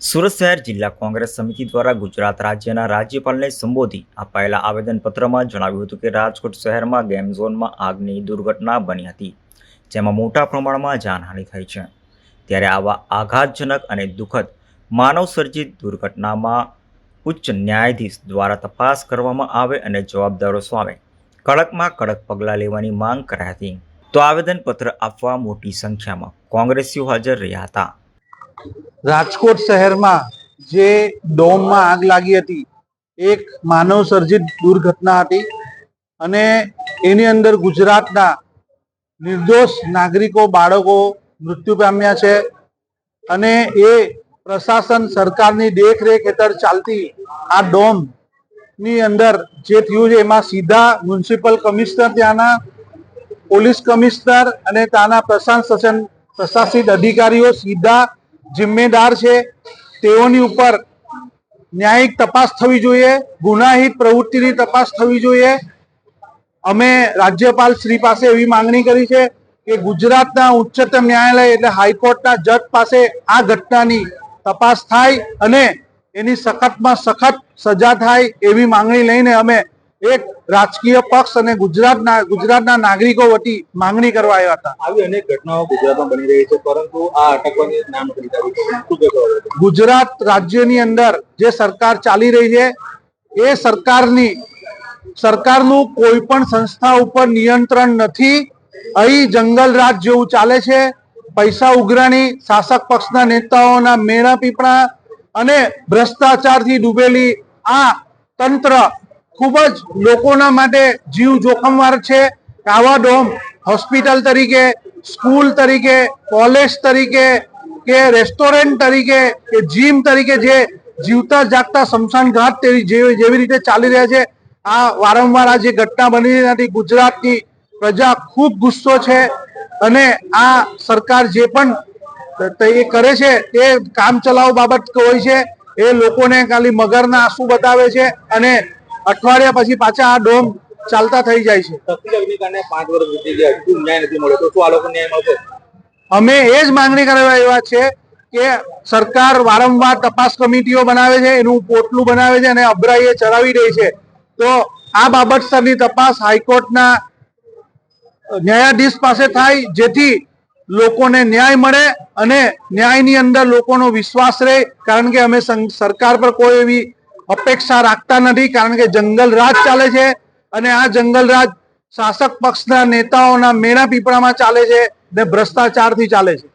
સુરત શહેર જિલ્લા કોંગ્રેસ સમિતિ દ્વારા ગુજરાત રાજ્યના રાજ્યપાલને સંબોધી અપાયેલા આવેદનપત્રમાં જણાવ્યું હતું કે રાજકોટ શહેરમાં ગેમ ઝોનમાં આગની દુર્ઘટના બની હતી, જેમાં મોટા પ્રમાણમાં જાનહાનિ થઈ છે. ત્યારે આવા આઘાતજનક અને દુઃખદ માનવસર્જિત દુર્ઘટનામાં ઉચ્ચ ન્યાયાધીશ દ્વારા તપાસ કરવામાં આવે અને જવાબદારો સામે કડકમાં કડક પગલાં લેવાની માંગ કરાઈ હતી. તો આવેદનપત્ર આપવા મોટી સંખ્યામાં કોંગ્રેસીઓ હાજર રહ્યા હતા. રાજકોટ શહેરમાં જે ડોમમાં આગ લાગી હતી, એક માનવ સર્જિત દુર્ઘટના હતી અને એની અંદર ગુજરાતના નિર્દોષ નાગરિકો, બાળકો મૃત્યુ પામ્યા છે અને એ પ્રશાસન સરકારની દેખરેખ હેઠળ ચાલતી આ ડોમની અંદર જે થયું છે, એમાં સીધા મ્યુનિસિપલ કમિશનર ત્યાંના, પોલીસ કમિશનર અને ત્યાંના પ્રશાસન પ્રશાસિત અધિકારીઓ સીધા જિમ્મેદાર છે, તેઓની ઉપર ન્યાયિક તપાસ થવી જોઈએ, ગુનાહિત પ્રવૃત્તિની તપાસ થવી જોઈએ. અમે રાજ્યપાલ શ્રી પાસે એવી માંગણી કરી છે કે ગુજરાતના ઉચ્ચતમ ન્યાયાલય એટલે હાઈકોર્ટના જજ પાસે આ ઘટનાની તપાસ થાય અને એની સખતમાં સખત સજા થાય એવી માંગણી લઈને અમે એક રાજકીય પક્ષ અને ગુજરાતના ગુજરાતના નાગરિકો વતી માંગણી કરવા આવ્યા હતા. આવી અનેક ઘટનાઓ ગુજરાતમાં બની રહી છે પરંતુ આ અટકવાની નામ? ગુજરાત રાજ્યની અંદર જે સરકાર ચાલી રહી છે એ સરકારની સરકારનું કોઈ પણ સંસ્થા ઉપર નિયંત્રણ નથી. અહીં જંગલ રાજ જેવું ચાલે છે પૈસા ઉઘરાણી શાસક પક્ષના નેતાઓના મેણા પીપળા અને ભ્રષ્ટાચારથી ડૂબેલી આ તંત્ર ખૂબ જ લોકોના માટે જીવ જોખમવાર છે. કાવા ડોમ હોસ્પિટલ તરીકે, સ્કૂલ તરીકે, કોલેજ તરીકે કે રેસ્ટોરન્ટ તરીકે કે જીમ તરીકે જે જીવતા જાગતા સ્મશાન ઘાટ જેવી રીતે ચાલી રહ્યા છે, આ વારંવાર આ જે ઘટના બની હતી ગુજરાતની પ્રજા ખૂબ ગુસ્સો છે અને આ સરકાર જે પણ એ કરે છે તે કામ ચલાવ બાબત હોય છે, એ લોકોને ખાલી મગરના આંસુ બતાવે છે અને અઠવાડિયા પછી પાછા આ ડોમ ચાલતા થઈ જાય છે. અમે એ જ માંગણી કરવા એવા છે કે સરકાર વારંવાર તપાસ કમિટીઓ બનાવે છે એનું પોટલું બનાવે છે અને અભરાઈએ ચલાવી રહી છે. તો આ બાબત સરની તપાસ હાઈકોર્ટના ન્યાયાધીશ પાસે થાય જેથી લોકોને ન્યાય મળે અને ન્યાયની અંદર લોકોનો વિશ્વાસ રહે. કારણ કે અમે સરકાર પર કોઈ એવી અપેક્ષા રાખતા નથી કારણ કે જંગલ રાજ ચાલે છે અને આ જંગલ રાજ શાસક પક્ષના નેતાઓના મેણા પીપળામાં ચાલે છે ને ભ્રષ્ટાચારથી ચાલે છે.